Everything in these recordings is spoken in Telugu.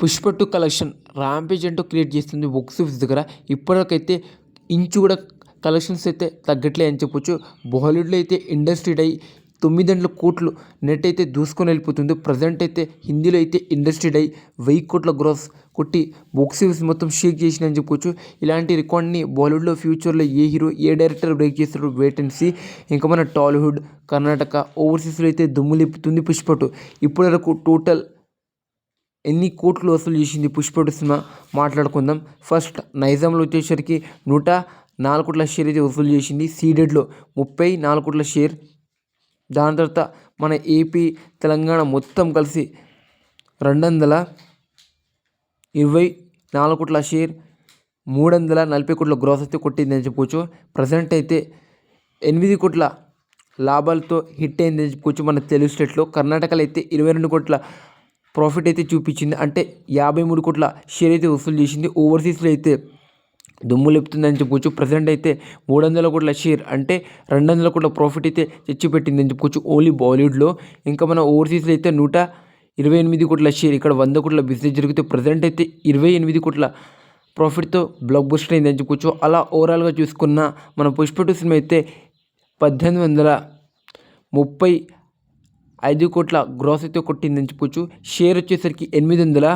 పుష్ప టూ కలెక్షన్ ర్యాంపేజ్ అంటూ క్రియేట్ చేస్తుంది బుక్స్ ఆఫీస్ దగ్గర. ఇప్పటికైతే ఇంచు కూడా కలెక్షన్స్ అయితే తగ్గట్లే అని చెప్పొచ్చు. బాలీవుడ్లో అయితే ఇండస్ట్రీ డై తొమ్మిది వందల కోట్లు నెట్ అయితే దూసుకొని వెళ్ళిపోతుంది. ప్రజెంట్ అయితే హిందీలో అయితే ఇండస్ట్రీ డై వెయ్యి కోట్ల గ్రోస్ కొట్టి బాక్స్ ఆఫీస్ మొత్తం షేక్ చేసిందని అని చెప్పుకోవచ్చు ఇలాంటి రికార్డ్ని బాలీవుడ్లో ఫ్యూచర్లో ఏ హీరో ఏ డైరెక్టర్ బ్రేక్ చేస్తారో వేటెన్సీ ఇంకా మన టాలీవుడ్ కర్ణాటక ఓవర్సీస్లో అయితే దుమ్ము లేపుతుంది పుష్ప టూ ఇప్పటివరకు టోటల్ ఎన్ని కోట్లు వసూలు చేసింది పుష్పటి సినిమా? మాట్లాడుకుందాం. ఫస్ట్ నైజాంలో వచ్చేసరికి నూట నాలుగు కోట్ల షేర్ అయితే వసూలు చేసింది సీడెడ్లో ముప్పై నాలుగు కోట్ల షేర్. దాని తర్వాత మన ఏపీ తెలంగాణ మొత్తం కలిసి రెండు వందల ఇరవై నాలుగు కోట్ల షేర్ మూడు వందల నలభై కోట్ల గ్రోస్ అయితే కొట్టింది చెప్పుకోవచ్చు ప్రజెంట్ అయితే ఎనిమిది కోట్ల లాభాలతో హిట్ అయింది చెప్పుకోవచ్చు మన తెలుగు స్టేట్లో. కర్ణాటకలో అయితే ఇరవై రెండు కోట్ల ప్రాఫిట్ అయితే చూపించింది. అంటే యాభై మూడు కోట్ల షేర్ అయితే వసూలు చేసింది. ఓవర్సీస్లో అయితే దుమ్ము లేపుతుందని చెప్పుకోవచ్చు. ప్రజెంట్ అయితే మూడు వందల కోట్ల షేర్ అంటే రెండు వందల కోట్ల ప్రాఫిట్ అయితే తెచ్చిపెట్టిందని చెప్పుకోవచ్చు. ఓన్లీ బాలీవుడ్లో. ఇంకా మన ఓవర్సీస్లో అయితే నూట ఇరవై ఎనిమిది కోట్ల షేర్ ఇక్కడ వంద కోట్ల బిజినెస్ జరిగితే ప్రజెంట్ అయితే ఇరవై ఎనిమిది కోట్ల ప్రాఫిట్తో బ్లాక్ బస్టర్ అయిందని చెప్పుకోవచ్చు. అలా ఓవరాల్గా చూసుకున్న మన పుష్ప టూ సినిమా అయితే పద్దెనిమిది వందల ముప్పై ఐదు కోట్ల గ్రాస్ అయితే కొట్టిందని చెప్పుకోవచ్చు షేర్ వచ్చేసరికి ఎనిమిది వందల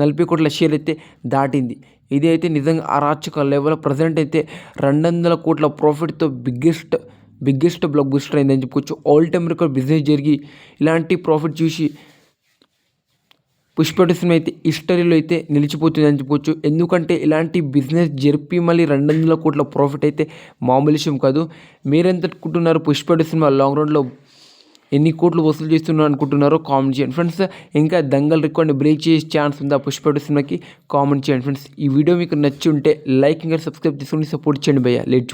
నలభై కోట్ల షేర్ అయితే దాటింది. ఇది అయితే నిజంగా అరాచక లెవెల్ ప్రజెంట్ అయితే రెండు వందల కోట్ల ప్రాఫిట్తో బిగ్గెస్ట్ బిగ్గెస్ట్ బ్లాక్ బూస్టర్ అయిందని చెప్పుకోవచ్చు ఆల్ టైమ్ రికార్డ్ బిజినెస్ జరిగి ఇలాంటి ప్రాఫిట్ చూసి పుష్ప సినిమా అయితే హిస్టరీలో అయితే నిలిచిపోతుంది అని చెప్పుకోవచ్చు ఎందుకంటే ఇలాంటి బిజినెస్ జరిపి మళ్ళీ రెండు వందల కోట్ల ప్రాఫిట్ అయితే మామూలు విషయం కాదు. మీరెంత అనుకుంటున్నారు పుష్ప సినిమా లాంగ్ రన్లో ఎన్ని కోట్లు వసూలు చేస్తున్నారు అనుకుంటున్నారో కామెంట్ చేయండి. ఫ్రెండ్స్ ఇంకా దంగల్ రికార్డ్ని బ్రేక్ చేసే ఛాన్స్ ఉందా? పుష్ప సినిమాకి కామెంట్ చేయండి. ఫ్రెండ్స్ ఈ వీడియో మీకు నచ్చి ఉంటే లైక్ ఇంకా సబ్స్క్రైబ్ చేసుకుని సపోర్ట్ చేయండి భయ్య. లేట్